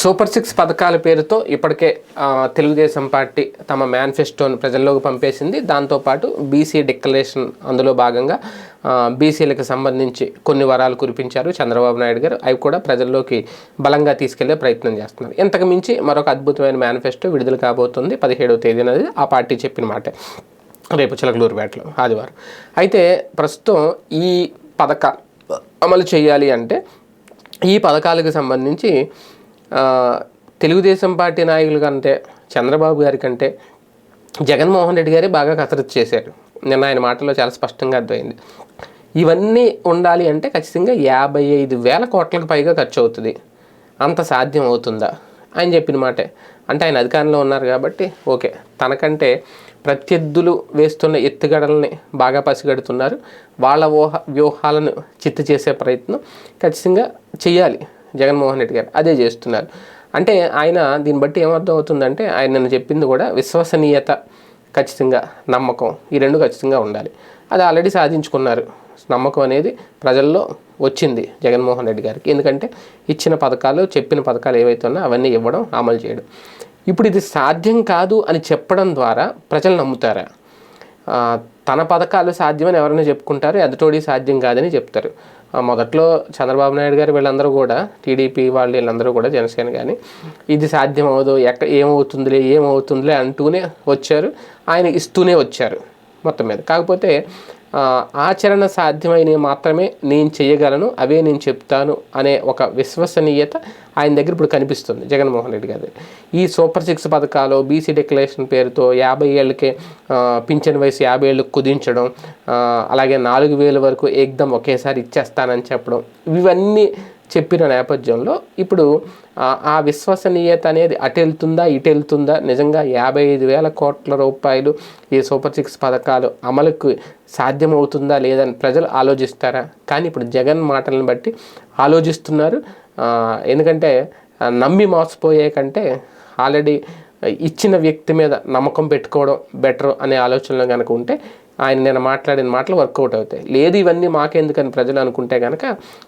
Super six పథకాల పేరుతో ఇప్పటికే తెలుగుదేశం పార్టీ తమ మేనిఫెస్టోను ప్రజల్లోకి పంపేసింది. దాంతోపాటు బీసీ డిక్లరేషన్ అందులో భాగంగా బీసీలకు సంబంధించి కొన్ని వరాలు కురిపించారు చంద్రబాబు నాయుడు గారు. అవి కూడా ప్రజల్లోకి బలంగా తీసుకెళ్ళే ప్రయత్నం చేస్తున్నారు. ఇంతకు మించి మరొక అద్భుతమైన మేనిఫెస్టో విడుదల కాబోతుంది పదిహేడవ తేదీన ఆ పార్టీ చెప్పిన మాట. రేపు చిలకలూరుపేటలో ఆదివారం. అయితే ప్రస్తుతం ఈ పథకాలు అమలు చేయాలి అంటే ఈ పథకాలకు సంబంధించి తెలుగుదేశం పార్టీ నాయకుల కంటే చంద్రబాబు గారి కంటే జగన్మోహన్ రెడ్డి గారే బాగా కసరత్తు చేశారు. నిన్న ఆయన మాటల్లో చాలా స్పష్టంగా అర్థమైంది. ఇవన్నీ ఉండాలి అంటే ఖచ్చితంగా యాభై ఐదు వేల కోట్లకు పైగా ఖర్చు అవుతుంది. అంత సాధ్యం అవుతుందా? ఆయన చెప్పిన మాటే. అంటే ఆయన అధికారంలో ఉన్నారు కాబట్టి ఓకే. తనకంటే ప్రత్యర్థులు వేస్తున్న ఎత్తుగడల్ని బాగా పసిగడుతున్నారు. వాళ్ళ ఊహ వ్యూహాలను చిత్తు చేసే ప్రయత్నం ఖచ్చితంగా చేయాలి. జగన్మోహన్ రెడ్డి గారు అదే చేస్తున్నారు. అంటే ఆయన దీన్ని బట్టి ఏమర్థం అవుతుందంటే ఆయన నేను చెప్పింది కూడా విశ్వసనీయత ఖచ్చితంగా నమ్మకం ఈ రెండు ఖచ్చితంగా ఉండాలి. అది ఆల్రెడీ సాధించుకున్నారు. నమ్మకం అనేది ప్రజల్లో వచ్చింది జగన్మోహన్ రెడ్డి గారికి. ఎందుకంటే ఇచ్చిన పథకాలు చెప్పిన పథకాలు ఏవైతే ఉన్నా అవన్నీ ఇవ్వడం అమలు చేయడం. ఇప్పుడు ఇది సాధ్యం కాదు అని చెప్పడం ద్వారా ప్రజలు నమ్ముతారా? తన పథకాలు సాధ్యమని ఎవరైనా చెప్పుకుంటారు ఎదుటోడి సాధ్యం కాదని చెప్తారు. మొదట్లో చంద్రబాబు నాయుడు గారు వీళ్ళందరూ కూడా టీడీపీ వాళ్ళు వీళ్ళందరూ కూడా జనసేన కానీ ఇది సాధ్యం అవ్వదు ఎక్క ఏమవుతుందిలే ఏమవుతుందిలే అంటూనే వచ్చారు. ఆయన ఇస్తూనే వచ్చారు మొత్తం మీద. కాకపోతే ఆచరణ సాధ్యమైనవి మాత్రమే నేను చేయగలను అవే నేను చెప్తాను అనే ఒక విశ్వసనీయత ఆయన దగ్గర ఇప్పుడు కనిపిస్తుంది జగన్మోహన్ రెడ్డి గారి ఈ సూపర్ సిక్స్ పథకాలు బీసీ డిక్లరేషన్ పేరుతో యాభై ఏళ్ళకే పింఛన్ వయసు యాభై ఏళ్ళకు కుదించడం అలాగే నాలుగు వేల వరకు ఏకదం ఒకేసారి ఇచ్చేస్తానని చెప్పడం ఇవన్నీ చెప్పిన నేపథ్యంలో ఇప్పుడు ఆ- విశ్వసనీయత అనేది అటెళ్తుందా ఇటెళ్తుందా? నిజంగా యాభై ఐదు వేల కోట్ల రూపాయలు ఈ సూపర్ సిక్స్ పథకాలు అమలుకు సాధ్యమవుతుందా లేదని ప్రజలు ఆలోచిస్తారా? కానీ ఇప్పుడు జగన్ మాటలను బట్టి ఆలోచిస్తున్నారు. ఎందుకంటే నమ్మి మోసపోయే కంటే ఆల్రెడీ ఇచ్చిన వ్యక్తి మీద నమ్మకం పెట్టుకోవడం బెటర్ అనే ఆలోచనలో కనుక ఉంటే ఆయన నేను మాట్లాడిన మాటలు వర్కౌట్ అవుతాయి. లేదు ఇవన్నీ మాకెందుకని ప్రజలు అనుకుంటే కనుక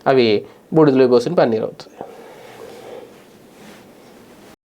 అవి బూడిదలో పోసిన పన్నీరు అవుతుంది